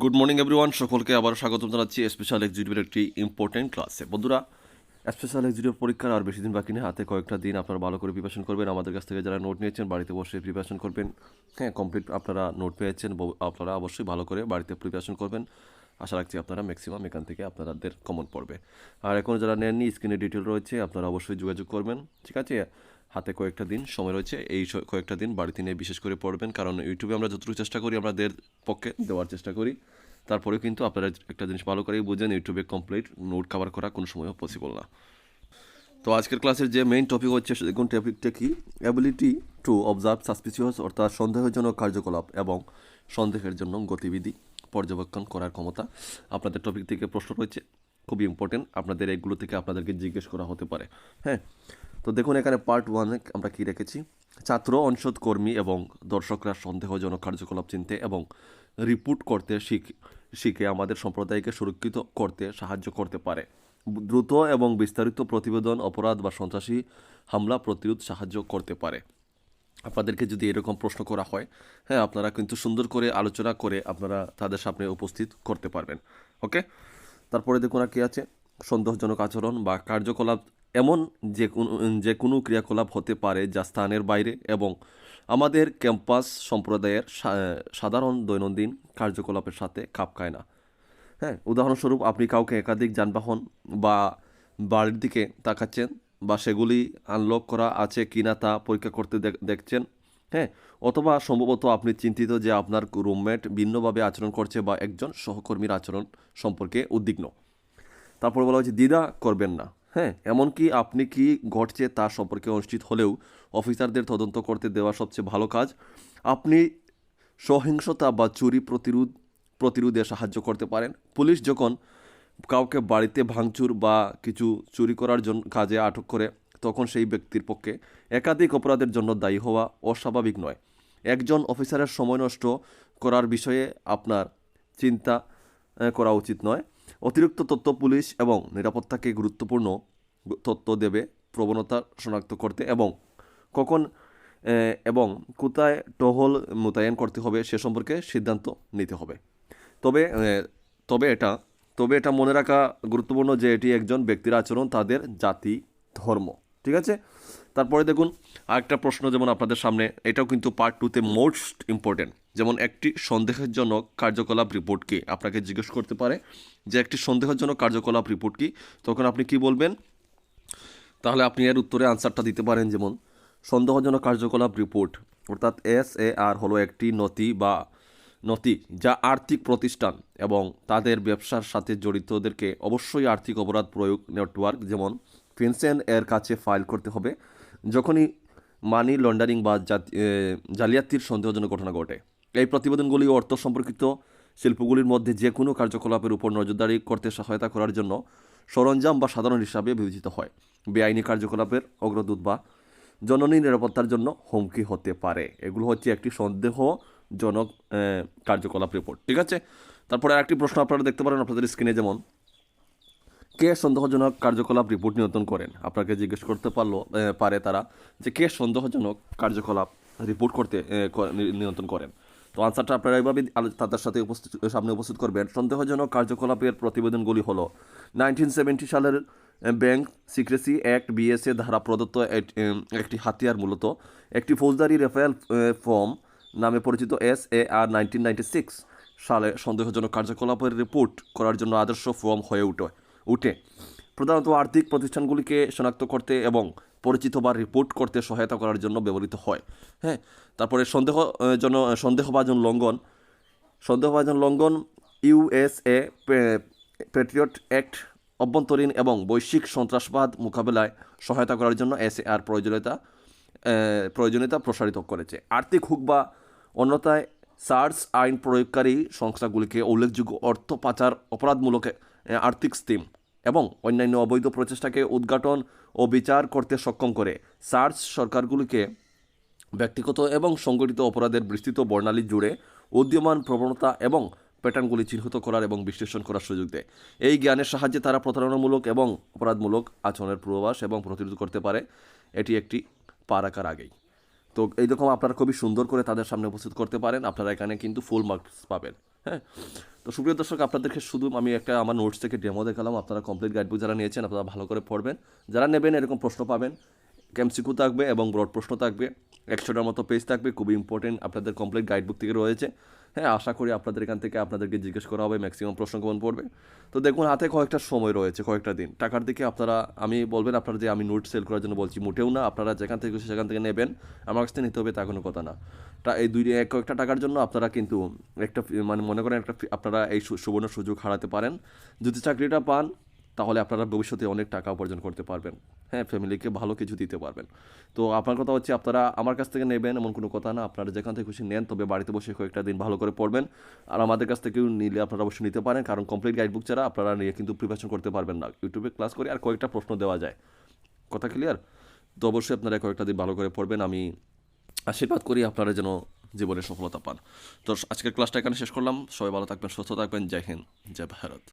Good morning everyone সকলকে আবার স্বাগত জানাচ্ছি স্পেশাল এক্সিকিউটিভের একটি ইম্পর্টেন্ট ক্লাসে বন্ধুরা স্পেশাল এক্সিকিউটিভ পরীক্ষার আর বেশি দিন বাকি নেই। হাতে কয়েকটা দিন আপনারা ভালো করে প্রিপারেশন করবেন। আমাদের কাছ থেকে যারা নোট নিয়েছেন, বাড়িতে বসে প্রিপারেশন করবেন। হ্যাঁ কমপ্লিট আপনারা নোট পেয়েছেন। আপনারা অবশ্যই ভালো করে বাড়িতে প্রিপারেশন করবেন। আশা রাখছি আপনারা ম্যাক্সিমাম এখান থেকে আপনাদের কমন পড়বে। আর এখন যারা নেননি স্ক্রিনে ডিটেল রয়েছে, আপনারা অবশ্যই যোগাযোগ করবেন। ঠিক আছে? হাতে কয়েকটা দিন সময় রয়েছে। এই কয়েকটা দিন বাড়িতে নিয়ে বিশেষ করে পড়বেন। কারণ ইউটিউবে আমরা যতটুকু চেষ্টা করি, আমরা আমাদের পক্ষে দেওয়ার চেষ্টা করি। তারপরেও কিন্তু আপনারা একটা জিনিস ভালো করেই বুঝেন, ইউটিউবে কমপ্লিট নোট কভার করা কোনো সময়ও পসিবল না। তো আজকের ক্লাসের যে মেইন টপিক হচ্ছে, দেখুন টপিকটা কি? অ্যাবিলিটি টু অবজার্ভ সাসপিসিয়াস অর্থাৎ সন্দেহজনক কার্যকলাপ এবং সন্দেহের জন্য গতিবিধি পর্যবেক্ষণ করার ক্ষমতা। আপনাদের টপিক থেকে প্রশ্ন রয়েছে খুবই ইম্পর্টেন্ট আপনাদের এগুলো থেকে আপনাদেরকে জিজ্ঞেস করা হতে পারে। হ্যাঁ? তো দেখুন, এখানে পার্ট ওয়ানে আমরা কি রেখেছি? ছাত্র অনুষদ কর্মী এবং দর্শকরা সন্দেহজনক কার্যকলাপ চিনতে এবং রিপোর্ট করতে শিখ, শিখে আমাদের সম্প্রদায়কে সুরক্ষিত করতে সাহায্য করতে পারে। দ্রুত এবং বিস্তারিত প্রতিবেদন, অপরাধ বা সন্ত্রাসী হামলা প্রতিরোধ সাহায্য করতে পারে। আপনাদেরকে যদি এরকম প্রশ্ন করা হয় হ্যাঁ আপনারা কিন্তু সুন্দর করে আলোচনা করে আপনারা তাদের সামনে উপস্থিত করতে পারবেন। ওকে তারপরে দেখুন আর কী আছে। সন্দেহজনক আচরণ বা কার্যকলাপ এমন যে কোনো যে কোনো ক্রিয়াকলাপ হতে পারে যা স্থানের বাইরে এবং আমাদের ক্যাম্পাস সম্প্রদায়ের সাধারণ দৈনন্দিন কার্যকলাপের সাথে খাপ খায় না। হ্যাঁ উদাহরণস্বরূপ আপনি কাউকে একাধিক যানবাহন বা বাড়ির দিকে তাকাচ্ছেন বা সেগুলি আনলক করা আছে কিনা তা পরীক্ষা করতে দেখছেন হ্যাঁ অথবা সম্ভবত আপনি চিন্তিত যে আপনার রুমমেট ভিন্নভাবে আচরণ করছে বা একজন সহকর্মীর আচরণ সম্পর্কে উদ্বিগ্ন। তারপর বলা হয়েছে, দ্বিধা করবেন না। হ্যাঁ এমনকি আপনি কি ঘটছে তা সম্পর্কে অনুষ্ঠিত হলেও অফিসারদের তদন্ত করতে দেওয়া সবচেয়ে ভালো কাজ, আপনি সহিংসতা বা চুরি প্রতিরোধ, প্রতিরোধে সাহায্য করতে পারেন। পুলিশ যখন কাউকে বাড়িতে ভাঙচুর বা কিছু চুরি করার জন্য কাজে আটক করে তখন সেই ব্যক্তির পক্ষে একাধিক অপরাধের জন্য দায়ী হওয়া অস্বাভাবিক নয়। একজন অফিসারের সময় নষ্ট করার বিষয়ে আপনার চিন্তা করা উচিত নয়। অতিরিক্ত তথ্য পুলিশ এবং নিরাপত্তাকে গুরুত্বপূর্ণ তথ্য দেবে, প্রবণতা শনাক্ত করতে এবং কখন এবং কোথায় টহল মোতায়েন করতে হবে সে সম্পর্কে সিদ্ধান্ত নিতে হবে। তবে তবে এটা তবে এটা মনে রাখা গুরুত্বপূর্ণ যে এটি একজন ব্যক্তির আচরণ, তাদের জাতি, ধর্ম। ঠিক আছে? তারপরে দেখুন, আরেকটা প্রশ্ন যেমন আপনাদের সামনে, এটাও কিন্তু পার্ট টুতে মোস্ট ইম্পর্টেন্ট যেমন একটি সন্দেহজনক কার্যকলাপ রিপোর্ট কি? আপনাকে জিজ্ঞেস করতে পারে যে একটি সন্দেহজনক কার্যকলাপ রিপোর্ট কি? তখন আপনি কি বলবেন? তাহলে আপনি এর উত্তরে আনসারটা দিতে পারেন যেমন, সন্দেহজনক কার্যকলাপ রিপোর্ট অর্থাৎ এস এ আর হলো একটি নথি বা নথি যা আর্থিক প্রতিষ্ঠান এবং তাদের ব্যবসার সাথে জড়িতদেরকে অবশ্যই আর্থিক অপরাধ প্রয়োগ নেটওয়ার্ক যেমন ফিনসেন এর কাছে ফাইল করতে হবে, যখনই মানি লন্ডারিং বা জালিয়াতির সন্দেহজনক ঘটনা ঘটে। এই প্রতিবেদনগুলি অর্থ সম্পর্কিত শিল্পগুলির মধ্যে যে কোনো কার্যকলাপের উপর নজরদারি করতে সহায়তা করার জন্য সরঞ্জাম বা সাধারণ হিসাবে বিবেচিত হয়। বেআইনি কার্যকলাপের অগ্রদূত বা জননী নিরাপত্তার জন্য হুমকি হতে পারে। এগুলো হচ্ছে একটি সন্দেহজনক কার্যকলাপ রিপোর্ট ঠিক আছে? তারপরে আরেকটি প্রশ্ন আপনারা দেখতে পারেন, আপনাদের স্ক্রিনে যেমন কে সন্দেহজনক কার্যকলাপ রিপোর্ট নিয়ন্ত্রণ করেন? আপনাকে জিজ্ঞেস করতে পারল পারে তারা যে কে সন্দেহজনক কার্যকলাপ রিপোর্ট করতে নিয়ন্ত্রণ করেন। তো আনসারটা আপনারা এইভাবে তাদের সাথে উপস্থিত, সামনে উপস্থিত করবেন। সন্দেহজনক কার্যকলাপের প্রতিবেদনগুলি হলো নাইনটিন সেভেন্টি সালের ব্যাংক সিক্রেসি অ্যাক্ট বিএসএ ধারা প্রদত্ত একটি হাতিয়ার মূলত। একটি ফৌজদারি রেফারেল ফর্ম নামে পরিচিত S A R nineteen ninety six সালে সন্দেহজনক কার্যকলাপের রিপোর্ট করার জন্য আদর্শ ফর্ম হয়ে উঠে। উঠে। প্রধানত আর্থিক প্রতিষ্ঠানগুলিকে শনাক্ত করতে এবং পরিচিত বা রিপোর্ট করতে সহায়তা করার জন্য ব্যবহৃত হয়। হ্যাঁ তারপরে সন্দেহ জন, সন্দেহভাজন লঙ্ঘন। সন্দেহভাজন লঙ্ঘন ইউএসএ প্যাট্রিয়ট অ্যাক্ট অভ্যন্তরীণ এবং বৈশ্বিক সন্ত্রাসবাদ মোকাবেলায় সহায়তা করার জন্য এস আর প্রয়োজনীয়তা প্রয়োজনীয়তা প্রসারিত করেছে। আর্থিক হুক বা অন্যথায় সার্চ আইন প্রয়োগকারী সংস্থাগুলিকে উল্লেখযোগ্য অর্থ পাচার অপরাধমূলক আর্থিক স্টিম এবং অন্যান্য অবৈধ প্রচেষ্টাকে উদ্ঘাটন ও বিচার করতে সক্ষম করে। সার্চ সরকারগুলিকে ব্যক্তিগত এবং সংগঠিত অপরাধের বিস্তৃত বর্ণালী জুড়ে উদীয়মান প্রবণতা এবং প্যাটার্নগুলি চিহ্নিত করার এবং বিশ্লেষণ করার সুযোগ দেয়। এই জ্ঞানের সাহায্যে তারা প্রতারণামূলক এবং অপরাধমূলক আচরণের পূর্বাভাস এবং প্রতিরোধ করতে পারে। এটি একটি পা রাখার আগেই। তো এইরকম আপনারা খুবই সুন্দর করে তাদের সামনে উপস্থিত করতে পারেন। আপনারা এখানে কিন্তু ফুল মার্কস পাবেন। হ্যাঁ তো সুপ্রিয় দর্শক, আপনাদেরকে শুধু আমি একটা আমার নোটস থেকে ডেমো দেখালাম। আপনারা কমপ্লিট গাইডবুক যারা নিয়েছেন, আপনারা ভালো করে পড়বেন। যারা নেবেন, এরকম প্রশ্ন পাবেন। ক্যামসিকু থাকবে এবং ব্রড প্রশ্ন থাকবে। একশোটার মতো পেজ থাকবে। খুবই ইম্পর্টেন্ট আপনাদের কমপ্লিট গাইডবুক থেকে রয়েছে। হ্যাঁ আশা করি আপনাদের এখান থেকে আপনাদেরকে জিজ্ঞেস করা হবে ম্যাক্সিমাম প্রশ্ন কেমন পড়বে। তো দেখুন, হাতে কয়েকটা সময় রয়েছে, কয়েকটা দিন। টাকার দিকে আপনারা, আমি বলবেন আপনারা যে আমি নোট সেল করার জন্য বলছি, মোটেও না, আপনারা যেখান থেকে সেখান থেকে নেবেন। আমার কাছ থেকে নিতে হবে তা কোনো কথা না। তা এই দুই, এক, কয়েকটা টাকার জন্য আপনারা কিন্তু একটা মানে মনে করেন একটা, আপনারা এই সুবর্ণ সুযোগ হারাতে পারেন। যদি চাকরিটা পান তাহলে আপনারা ভবিষ্যতে অনেক টাকা উপার্জন করতে পারবেন। হ্যাঁ ফ্যামিলিকে ভালো কিছু দিতে পারবেন। তো আপনার কথা হচ্ছে আপনারা আমার কাছ থেকে নেবেন এমন কোনো কথা না। আপনারা যেখান থেকে খুশি নেন, তবে বাড়িতে বসে কয়েকটা দিন ভালো করে পড়বেন। আর আমাদের কাছ থেকেও নিলে আপনারা অবশ্যই নিতে পারেন, কারণ কমপ্লিট গাইডবুক ছাড়া আপনারা নিয়ে কিন্তু প্রিপারেশন করতে পারবেন না। ইউটিউবে ক্লাস করে আর কয়েকটা প্রশ্ন দেওয়া যায়। কথা ক্লিয়ার তো অবশ্যই আপনারা কয়েকটা দিন ভালো করে পড়বেন। আমি আশীর্বাদ করি আপনারা যেন জীবনে সফলতা পান। তো আজকের ক্লাসটা এখানে শেষ করলাম। সবাই ভালো থাকবেন, সুস্থ থাকবেন। জয় হিন্দ, জয় ভারত।